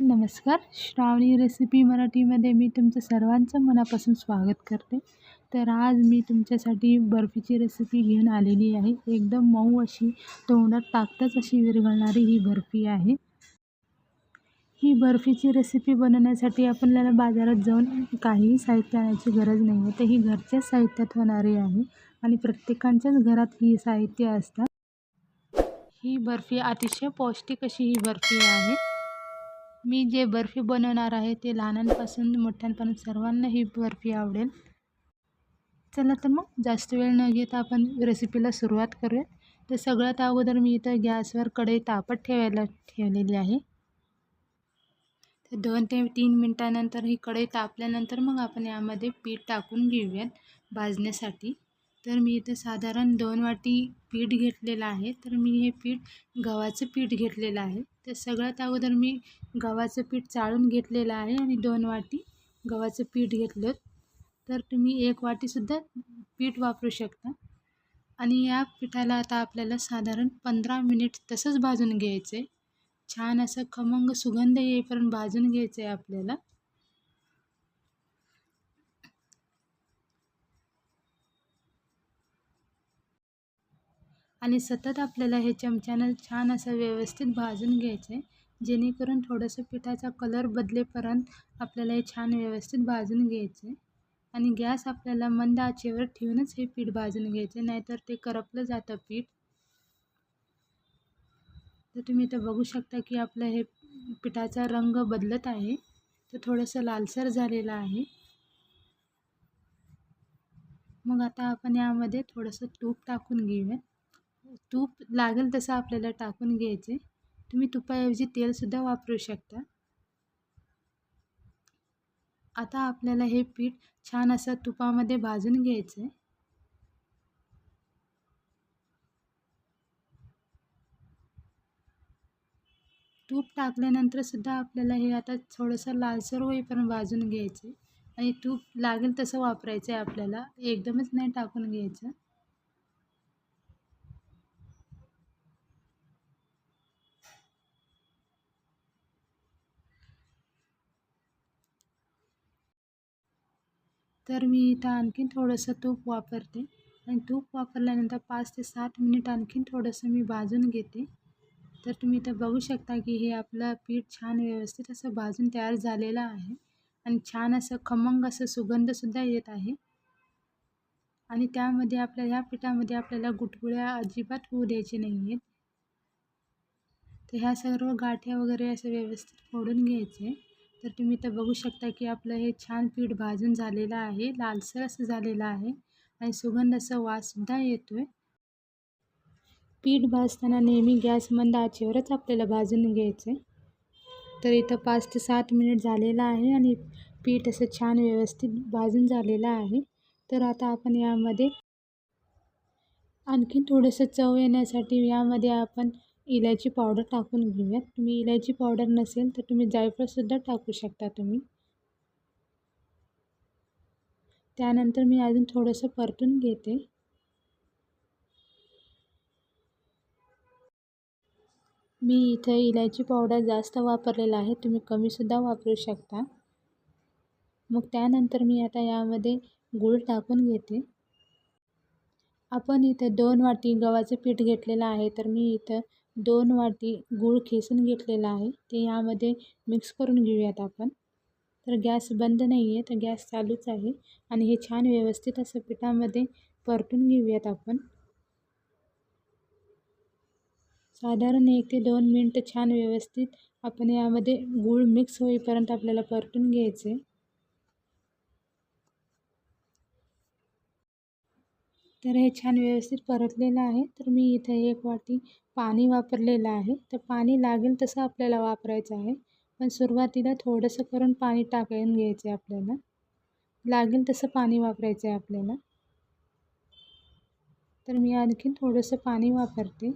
नमस्कार. श्रावणी रेसिपी मराठीमध्ये मी तुमचं सर्वांचं मनापासून स्वागत करते. तर आज मी तुमच्यासाठी बर्फीची रेसिपी घेऊन आलेली आहे. एकदम मऊ अशी तोंडात टाकताच अशी विरघळणारी ही बर्फी आहे. ही बर्फीची रेसिपी बनवण्यासाठी आपल्याला बाजारात जाऊन काहीही साहित्य आणायची गरज नाही आहे तर ही घरच्याच साहित्यात होणारी आहे आणि प्रत्येकांच्याच घरात ही साहित्य असतात. ही बर्फी अतिशय पौष्टिक अशी ही बर्फी आहे. मी जे बर्फी बनवणार आहे ते लहानांपासून मोठ्यांपर्यंत सर्वांना ही बर्फी आवडेल. चला तर मग जास्त वेळ न घेता आपण रेसिपीला सुरुवात करूया. तर सगळ्यात अगोदर मी इथं गॅसवर कढई तापत ठेवायला ठेवलेली आहे. तर दोन ते तीन मिनटानंतर ही कढई तापल्यानंतर मग आपण यामध्ये पीठ टाकून घेऊयात भाजण्यासाठी. तर मी इथं साधारण दोन वाटी पीठ घेतलेलं आहे. तर मी हे पीठ गव्हाचं पीठ घेतलेलं आहे. तर सगळ्यात अगोदर मी गव्हाचं पीठ चाळून घेतलेलं आहे आणि दोन वाटी गव्हाचं पीठ घेतलं. तर तुम्ही एक वाटीसुद्धा पीठ वापरू शकता. आणि या पिठाला आता आपल्याला साधारण पंधरा मिनिट तसंच भाजून घ्यायचं आहे छान असं खमंग सुगंध येईपर्यंत भाजून घ्यायचं आहे आपल्याला. आणि सतत आपल्याला हे चमच्यानं छान असं व्यवस्थित भाजून घ्यायचं आहे जेणेकरून थोडंसं पिठाचा कलर बदलेपर्यंत आपल्याला हे छान व्यवस्थित भाजून घ्यायचं आणि गॅस आपल्याला मंद आचेवर ठेवूनच हे पीठ भाजून घ्यायचे नाहीतर ते करपलं जातं पीठ. तर तुम्ही इथं बघू शकता की आपलं हे पिठाचा रंग बदलत आहे. तर थोडंसं लालसर झालेलं आहे. मग आता आपण यामध्ये थोडंसं तूप टाकून घेऊया तूप लागेल तसं आपल्याला टाकून घ्यायचे. तुम्ही तुपाऐवजी तेलसुद्धा वापरू शकता. आता आपल्याला हे पीठ छान असं तुपामध्ये भाजून घ्यायचं. आहे तूप टाकल्यानंतर सुद्धा आपल्याला हे आता थोडंसं लालसर होईपर्यंत भाजून घ्यायचे. आणि तूप लागेल तसं वापरायचं आहे आपल्याला. एकदमच नाही टाकून घ्यायचं. तर मी इथं आणखीन थोडंसं तूप वापरते. आणि तूप वापरल्यानंतर पाच ते सात मिनिट आणखीन थोडंसं मी भाजून घेते. तर तुम्ही इथं बघू शकता की हे आपलं पीठ छान व्यवस्थित असं भाजून तयार झालेलं आहे. आणि छान असं खमंग असं सुगंधसुद्धा येत आहे. आणि त्यामध्ये आपल्या ह्या पिठामध्ये आपल्याला गुटगुळ्या अजिबात होऊ द्यायचे नाही आहेत तर ह्या सर्व गाठ्या वगैरे असं व्यवस्थित फोडून घ्यायचे. तर तुम्ही इथं बघू शकता की आपलं हे छान पीठ भाजून झालेलं आहे. लालसर असं झालेलं आहे आणि सुगंध असं वाससुद्धा येतो आहे पीठ भाजताना नेहमी गॅस मंद आचेवरच आपल्याला भाजून घ्यायचं आहे तर इथं पाच ते सात मिनिट झालेलं आहे आणि पीठ असं छान व्यवस्थित भाजून झालेलं आहे. तर आता आपण यामध्ये आणखीन थोडंसं चव येण्यासाठी यामध्ये आपण इलायची पावडर टाकून घेऊयात. तुम्ही इलायची पावडर नसेल तर तुम्ही जायफळसुद्धा टाकू शकता तुम्ही. त्यानंतर मी अजून थोडंसं परतून घेते. मी इथं इलायची पावडर जास्त वापरलेला आहे. तुम्ही कमीसुद्धा वापरू शकता. मग त्यानंतर मी आता यामध्ये गूळ टाकून घेते. आपण इथं दोन वाटी गव्हाचं पीठ घेतलेलं आहे. तर मी इथं दोन वाटी गूळ खेसून घेतलेला आहे. ते यामध्ये मिक्स करून घेऊयात आपण. तर गॅस बंद नाही आहे तर गॅस चालूच आहे. आणि हे छान व्यवस्थित असं पिठामध्ये परतून घेऊयात आपण. साधारण एक ते दोन मिनटं छान व्यवस्थित आपण यामध्ये गूळ मिक्स होईपर्यंत आपल्याला परतून घ्यायचे. तर हे छान व्यवस्थित परतलेलं आहे. तर मी इथं एक वाटी पाणी वापरलेलं आहे. तर पाणी लागेल तसं आपल्याला वापरायचं आहे. पण सुरुवातीला थोडंसं करून पाणी टाकून घ्यायचं आहे आपल्याला. लागेल तसं पाणी वापरायचं आहे आपल्याला. तर मी आणखीन थोडंसं पाणी वापरते.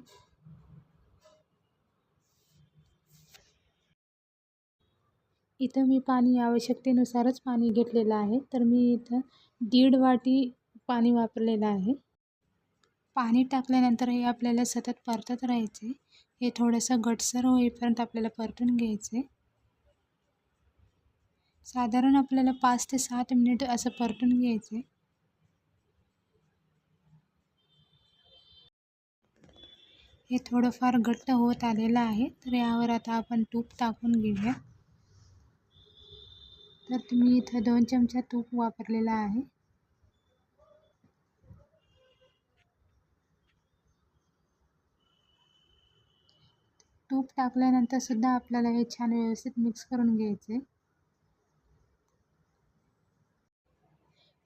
इथं मी पाणी आवश्यकतेनुसारच पाणी घेतलेलं आहे. तर मी इथं दीड वाटी पाणी वापरलेलं आहे. पाणी टाकल्यानंतर हे आपल्याला सतत परतत राहायचे. हे थोडंसं गटसर होईपर्यंत आपल्याला परतून घ्यायचे. साधारण आपल्याला पाच ते सात मिनिट असं परतून घ्यायचे. हे थोडंफार घट्ट होत आलेलं आहे तर यावर आता आपण तूप टाकून घेऊया. तर तुम्ही इथं दोन चमचा तूप वापरलेला आहे. तूप टाकल्यानंतर सुद्धा आपल्याला हे छान व्यवस्थित मिक्स करून घ्यायचे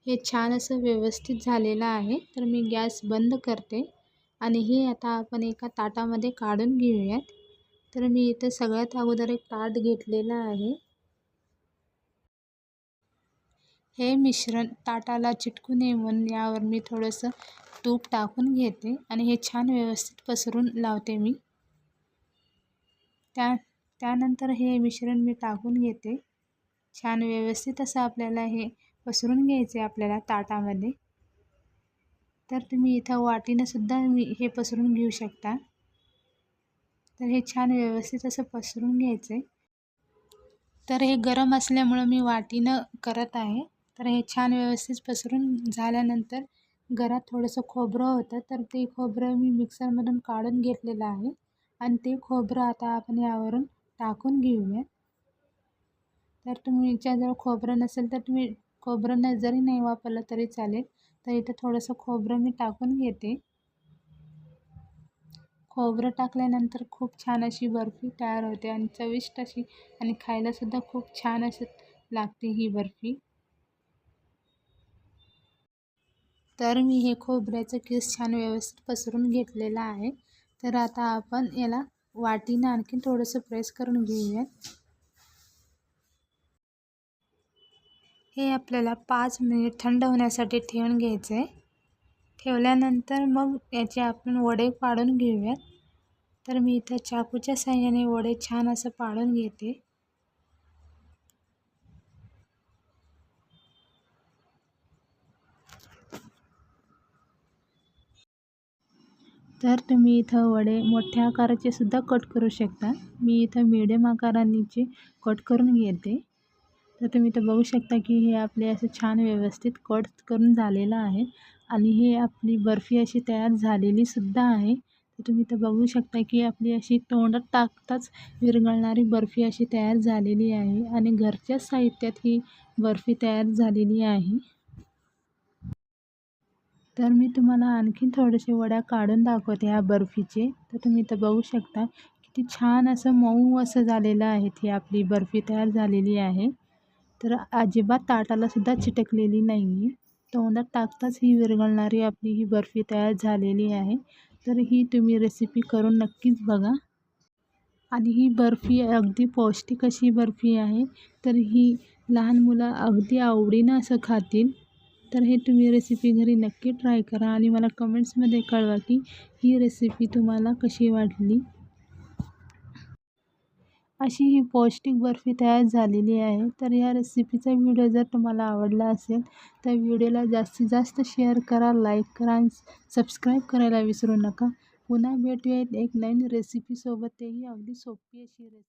हे छान असं व्यवस्थित झालेलं आहे. तर मी गॅस बंद करते आणि हे आता आपण एका ताटामध्ये काढून घेऊयात. तर मी इथे सगळ्यात अगोदर एक ताट घेतलेलं आहे. हे मिश्रण ताटाला चिटकू नये म्हणून यावर मी थोडंसं तूप टाकून घेते आणि हे छान व्यवस्थित पसरून लावते मी. त्या त्यानंतर हे मिश्रण मी टाकून घेते. छान व्यवस्थित असं आपल्याला हे पसरून घ्यायचे आपल्याला ताटामध्ये. तर तुम्ही इथं वाटीनं सुद्धा मी हे पसरून घेऊ शकता. तर हे छान व्यवस्थित असं पसरून घ्यायचं तर हे गरम असल्यामुळं मी वाटीनं करत आहे. तर हे छान व्यवस्थित पसरून झाल्यानंतर घरात थोडंसं खोबरं होतं तर ते खोबरं मी मिक्सरमधून काढून घेतलेलं आहे. आणि ते खोबरं आता आपण यावरून टाकून घेऊया तर तुमच्याजवळ खोबरं नसेल तर तुम्ही खोबरं न जरी नाही वापरलं तरी चालेल. तर इथं थोडंसं खोबरं मी टाकून घेते. खोबरं टाकल्यानंतर खूप छान अशी बर्फी तयार होते आणि चविष्ट अशी आणि खायलासुद्धा खूप छान असं लागते ही बर्फी. तर मी हे खोबऱ्याचं केस छान व्यवस्थित पसरून घेतलेलं आहे. तर आता आपण याला वाटीनं आणखी थोडंसं प्रेस करून घेऊयात. हे आपल्याला पाच मिनिट थंड होण्यासाठी ठेवून घ्यायचं आहे ठेवल्यानंतर मग याचे आपण वडे पाडून घेऊयात. तर मी इथं चाकूच्या साह्याने वडे छान असं पाडून घेते. तर तुम्ही इथं वडे मोठ्या आकाराचे सुद्धा कट करू शकता. मी इथं मिडियम आकारांचे कट करून घेते. तर तुम्ही इथं बघू शकता की हे आपले असं छान व्यवस्थित कट करून झालेलं आहे. आणि हे आपली बर्फी अशी तयार झालेली सुद्धा आहे. तर तुम्ही इथं बघू शकता की आपली अशी तोंडात टाकताच विरघळणारी बर्फी अशी तयार झालेली आहे. आणि घरच्याच साहित्यात ही बर्फी तयार झालेली आहे. तर मी तुम्हाला आणखीन थोडेसे वड्या काढून दाखवते ह्या बर्फीचे. तर तुम्ही इथं बघू शकता किती छान असं मऊ असं झालेलं आहे ही आपली बर्फी तयार झालेली आहे. तर अजिबात ताटालासुद्धा चिटकलेली नाही आहे तोंडात टाकताच ही विरघळणारी आपली ही बर्फी तयार झालेली आहे. तर ही तुम्ही रेसिपी करून नक्कीच बघा. आणि ही बर्फी अगदी पौष्टिक अशी बर्फी आहे. तर ही लहान मुलं अगदी आवडीनं असं खातील. तर हे तुम्ही रेसिपी घरी नक्की ट्राय करा आणि मला कमेंट्समध्ये कळवा की ही रेसिपी तुम्हाला कशी वाटली. अशी ही पौष्टिक बर्फी तयार झालेली आहे. तर या रेसिपीचा व्हिडिओ जर तुम्हाला आवडला असेल तर व्हिडिओला जास्तीत जास्त शेअर करा लाईक करा आणि सबस्क्राईब करायला विसरू नका. पुन्हा भेटूयात एक नवीन रेसिपीसोबत तेही अगदी सोपी अशी रेसिपी